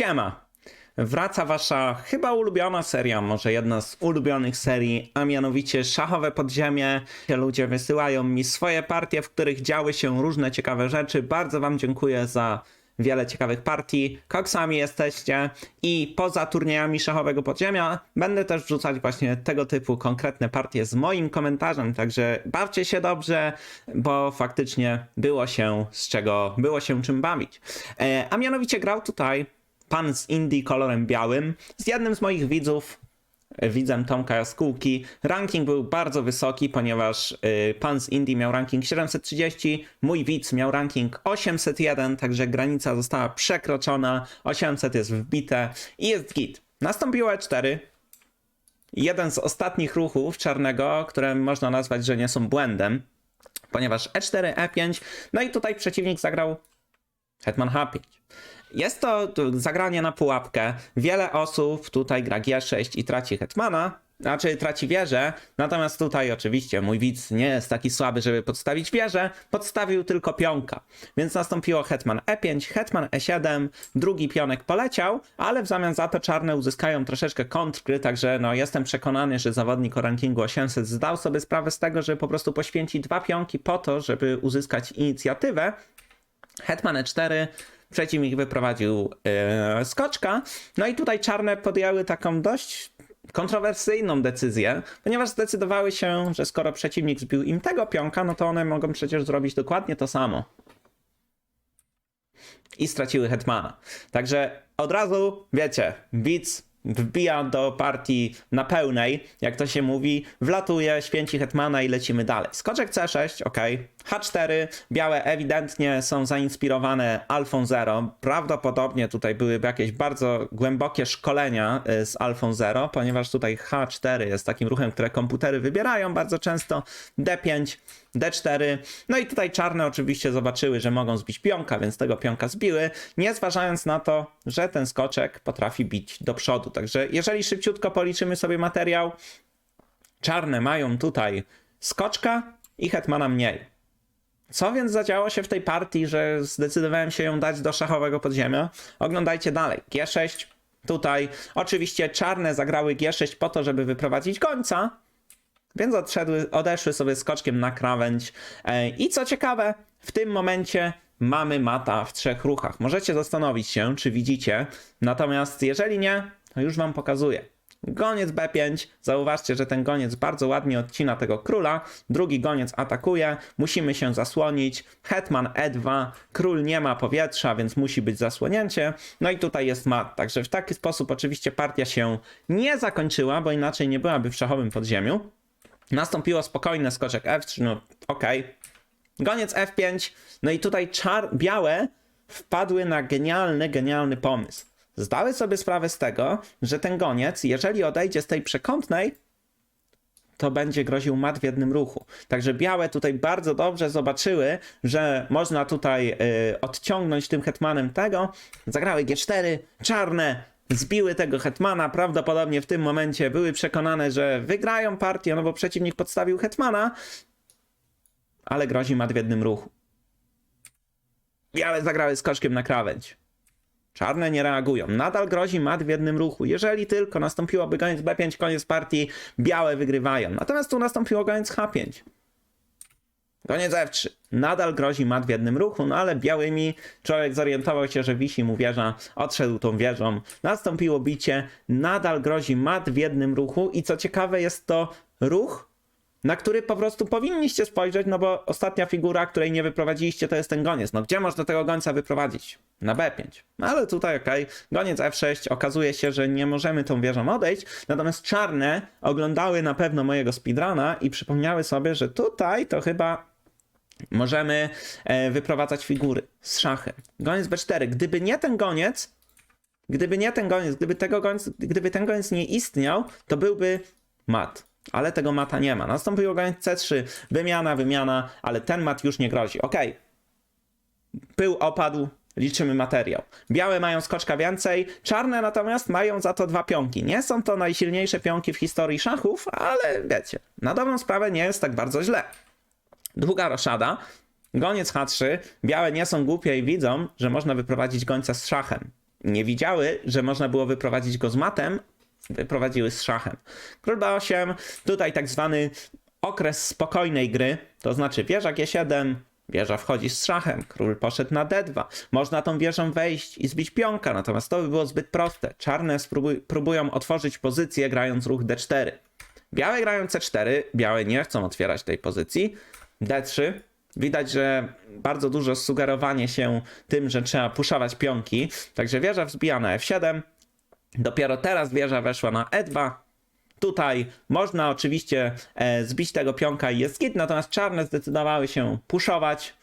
Siema! Wraca wasza chyba ulubiona seria, może jedna z ulubionych serii, a mianowicie Szachowe Podziemie. Ludzie wysyłają mi swoje partie, w których działy się różne ciekawe rzeczy. Bardzo wam dziękuję za wiele ciekawych partii. Koksami jesteście i poza turniejami Szachowego Podziemia będę też wrzucać właśnie tego typu konkretne partie z moim komentarzem, także bawcie się dobrze, bo faktycznie było się z czego, było się czym bawić. E, a mianowicie grał tutaj pan z Indii kolorem białym z jednym z moich widzów, e, widzem Tomka Jaskółki. Ranking był bardzo wysoki, ponieważ y, pan z Indii miał ranking 730, mój widz miał ranking 801, także granica została przekroczona, 800 jest wbite i jest git. Nastąpiło E4, jeden z ostatnich ruchów czarnego, które można nazwać, że nie są błędem, ponieważ E E4, E5, no i tutaj przeciwnik zagrał Hetman H5. Jest to zagranie na pułapkę. Wiele osób tutaj gra G6 i traci Hetmana, znaczy traci wieżę, natomiast tutaj oczywiście mój widz nie jest taki słaby, żeby podstawić wieżę, podstawił tylko pionka. Więc nastąpiło Hetman E5, Hetman E7, drugi pionek poleciał, ale w zamian za to czarne uzyskają troszeczkę kontry, także no jestem przekonany, że zawodnik o rankingu 800 zdał sobie sprawę z tego, że po prostu poświęci dwa pionki po to, żeby uzyskać inicjatywę. Hetman E4, przeciwnik wyprowadził yy, skoczka. No i tutaj czarne podjęły taką dość kontrowersyjną decyzję, ponieważ zdecydowały się, że skoro przeciwnik zbił im tego pionka, no to one mogą przecież zrobić dokładnie to samo. I straciły hetmana. Także od razu, wiecie, widz wbija do partii na pełnej, jak to się mówi, wlatuje, święci hetmana i lecimy dalej. Skoczek C6, ok. H4, białe ewidentnie są zainspirowane Alfą. Prawdopodobnie tutaj byłyby jakieś bardzo głębokie szkolenia y, z Alfą ponieważ tutaj H4 jest takim ruchem, które komputery wybierają bardzo często. D5, D4. No i tutaj czarne oczywiście zobaczyły, że mogą zbić pionka, więc tego pionka zbiły, nie zważając na to, że ten skoczek potrafi bić do przodu. Także jeżeli szybciutko policzymy sobie materiał, czarne mają tutaj skoczka i hetmana mniej. Co więc zadziało się w tej partii, że zdecydowałem się ją dać do szachowego podziemia? Oglądajcie dalej. G6 tutaj. Oczywiście czarne zagrały G6 po to, żeby wyprowadzić gońca, więc odszedły, odeszły sobie skoczkiem na krawędź. E, I co ciekawe, w tym momencie mamy mata w trzech ruchach. Możecie zastanowić się, czy widzicie. Natomiast jeżeli nie, już wam pokazuję. Goniec B5. Zauważcie, że ten goniec bardzo ładnie odcina tego króla. Drugi goniec atakuje. Musimy się zasłonić. Hetman E2. Król nie ma powietrza, więc musi być zasłonięcie. No i tutaj jest mat. Także w taki sposób oczywiście partia się nie zakończyła, bo inaczej nie byłaby w szachowym podziemiu. Nastąpiło spokojne skoczek F3, no okej. Goniec F5, no i tutaj czar białe wpadły na genialny, genialny pomysł. Zdały sobie sprawę z tego, że ten goniec, jeżeli odejdzie z tej przekątnej, to będzie groził mat w jednym ruchu. Także białe tutaj bardzo dobrze zobaczyły, że można tutaj y, odciągnąć tym hetmanem tego. Zagrały G4, czarne zbiły tego hetmana. Prawdopodobnie w tym momencie były przekonane, że wygrają partię, no bo przeciwnik podstawił hetmana, ale grozi mat w jednym ruchu. Białe zagrały skoczkiem na krawędź. Czarne nie reagują. Nadal grozi mat w jednym ruchu. Jeżeli tylko nastąpiłoby goniec B5, koniec partii, białe wygrywają. Natomiast tu nastąpiło goniec H5. Goniec F3. Nadal grozi mat w jednym ruchu, no ale białymi człowiek zorientował się, że wisi mu wieża, odszedł tą wieżą. Nastąpiło bicie, nadal grozi mat w jednym ruchu i co ciekawe jest to ruch, na który po prostu powinniście spojrzeć, no bo ostatnia figura, której nie wyprowadziliście, to jest ten goniec. No gdzie można tego gońca wyprowadzić? Na B5. No ale tutaj okej, goniec F6, okazuje się, że nie możemy tą wieżą odejść, natomiast czarne oglądały na pewno mojego speedruna i przypomniały sobie, że tutaj to chyba możemy e, wyprowadzać figury z szachem. Goniec B4. Gdyby nie ten goniec, gdyby nie ten goniec, gdyby, tego goniec, gdyby ten goniec nie istniał, to byłby mat. Ale tego mata nie ma. Nastąpił goniec C3, wymiana, wymiana, ale ten mat już nie grozi. Ok. Pył opadł, liczymy materiał. Białe mają skoczka więcej, czarne natomiast mają za to dwa pionki. Nie są to najsilniejsze pionki w historii szachów, ale wiecie, na dobrą sprawę nie jest tak bardzo źle. Długa roszada, goniec H3, białe nie są głupie i widzą, że można wyprowadzić gońca z szachem. nie widziały, że można było wyprowadzić go z matem, wyprowadziły z szachem. Król B8, tutaj tak zwany okres spokojnej gry, to znaczy wieża G7, wieża wchodzi z szachem, król poszedł na D2. Można tą wieżą wejść i zbić pionka, natomiast to by było zbyt proste. Czarne spróbuj, próbują otworzyć pozycję grając ruch D4. Białe grają C4, białe nie chcą otwierać tej pozycji. D3, Widać, że bardzo dużo sugerowanie się tym, że trzeba puszować pionki. Także wieża wzbija na F7. Dopiero teraz wieża weszła na E2. Tutaj można oczywiście e, zbić tego pionka i jest git, natomiast czarne zdecydowały się puszować.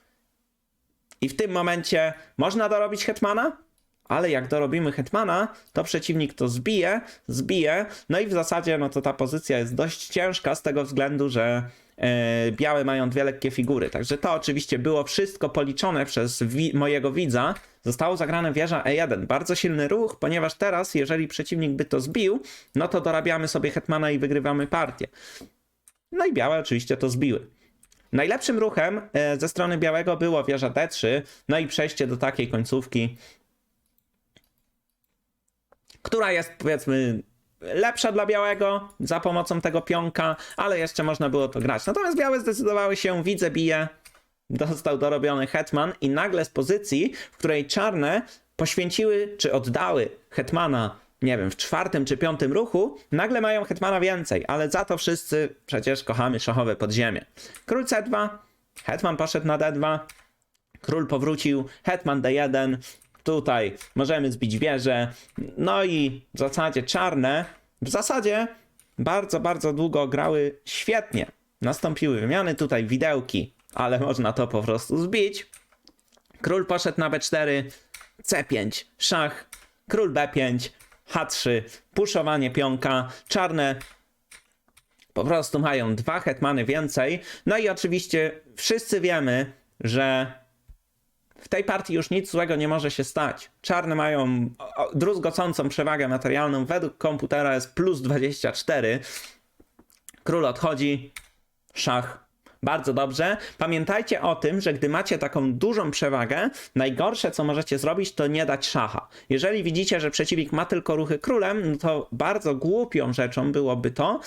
I w tym momencie można dorobić hetmana, ale jak dorobimy hetmana, to przeciwnik to zbije, zbije, no i w zasadzie no to ta pozycja jest dość ciężka z tego względu, że e, białe mają dwie lekkie figury. Także to oczywiście było wszystko policzone przez wi- mojego widza. Zostało zagrane wieża E1. Bardzo silny ruch, ponieważ teraz, jeżeli przeciwnik by to zbił, no to dorabiamy sobie hetmana i wygrywamy partię. No i białe oczywiście to zbiły. Najlepszym ruchem e, ze strony białego było wieża D3, no i przejście do takiej końcówki, która jest powiedzmy lepsza dla białego za pomocą tego pionka, ale jeszcze można było to grać. Natomiast białe zdecydowały się, widzę, bije, dostał dorobiony hetman i nagle z pozycji, w której czarne poświęciły czy oddały hetmana, nie wiem, w czwartym czy piątym ruchu, nagle mają hetmana więcej, ale za to wszyscy przecież kochamy szachowe podziemie. Król C2, hetman poszedł na D2, Król powrócił, hetman D1. Tutaj możemy zbić wieżę. No i w zasadzie czarne w zasadzie bardzo, bardzo długo grały świetnie. Nastąpiły wymiany, tutaj widełki, ale można to po prostu zbić. Król poszedł na B4, C5, szach, król B5, H3, puszowanie pionka, czarne po prostu mają dwa hetmany więcej. No i oczywiście wszyscy wiemy, że w tej partii już nic złego nie może się stać. Czarne mają druzgocącą przewagę materialną. Według komputera jest plus 24. Król odchodzi. Szach. Bardzo dobrze. Pamiętajcie o tym, że gdy macie taką dużą przewagę, najgorsze co możecie zrobić to nie dać szacha. Jeżeli widzicie, że przeciwnik ma tylko ruchy królem, no to bardzo głupią rzeczą byłoby to,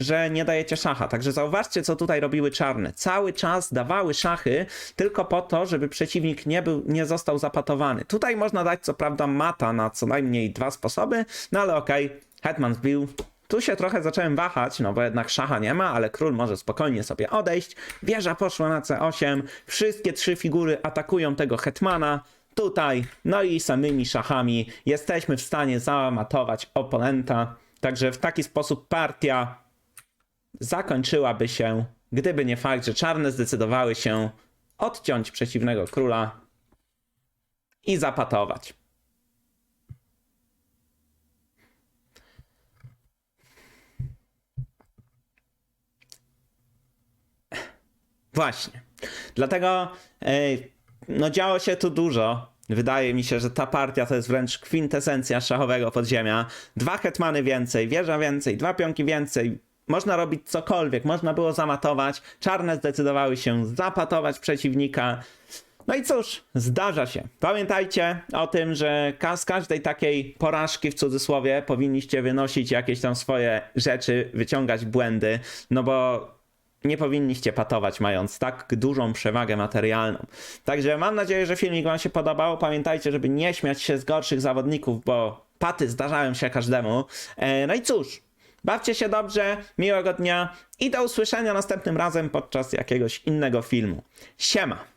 że nie dajecie szacha. Także zauważcie, co tutaj robiły czarne. Cały czas dawały szachy tylko po to, żeby przeciwnik nie, był, nie został zapatowany. Tutaj można dać co prawda mata na co najmniej dwa sposoby, no ale okej, hetman zbił. Tu się trochę zacząłem wahać, no bo jednak szacha nie ma, ale król może spokojnie sobie odejść. Wieża poszła na C8, wszystkie trzy figury atakują tego hetmana. Tutaj, no i samymi szachami jesteśmy w stanie załamatować oponenta. Także w taki sposób partia zakończyłaby się, gdyby nie fakt, że czarne zdecydowały się odciąć przeciwnego króla i zapatować. Właśnie. Dlatego e, no działo się tu dużo. Wydaje mi się, że ta partia to jest wręcz kwintesencja szachowego podziemia. Dwa hetmany więcej, wieża więcej, dwa pionki więcej. Można robić cokolwiek, można było zamatować. Czarne zdecydowały się zapatować przeciwnika. No i cóż, zdarza się. Pamiętajcie o tym, że z każdej takiej porażki w cudzysłowie powinniście wynosić jakieś tam swoje rzeczy, wyciągać błędy, no bo nie powinniście patować, mając tak dużą przewagę materialną. Także mam nadzieję, że filmik Wam się podobał. Pamiętajcie, żeby nie śmiać się z gorszych zawodników, bo paty zdarzają się każdemu. E, No i cóż, bawcie się dobrze, miłego dnia i do usłyszenia następnym razem podczas jakiegoś innego filmu. Siema!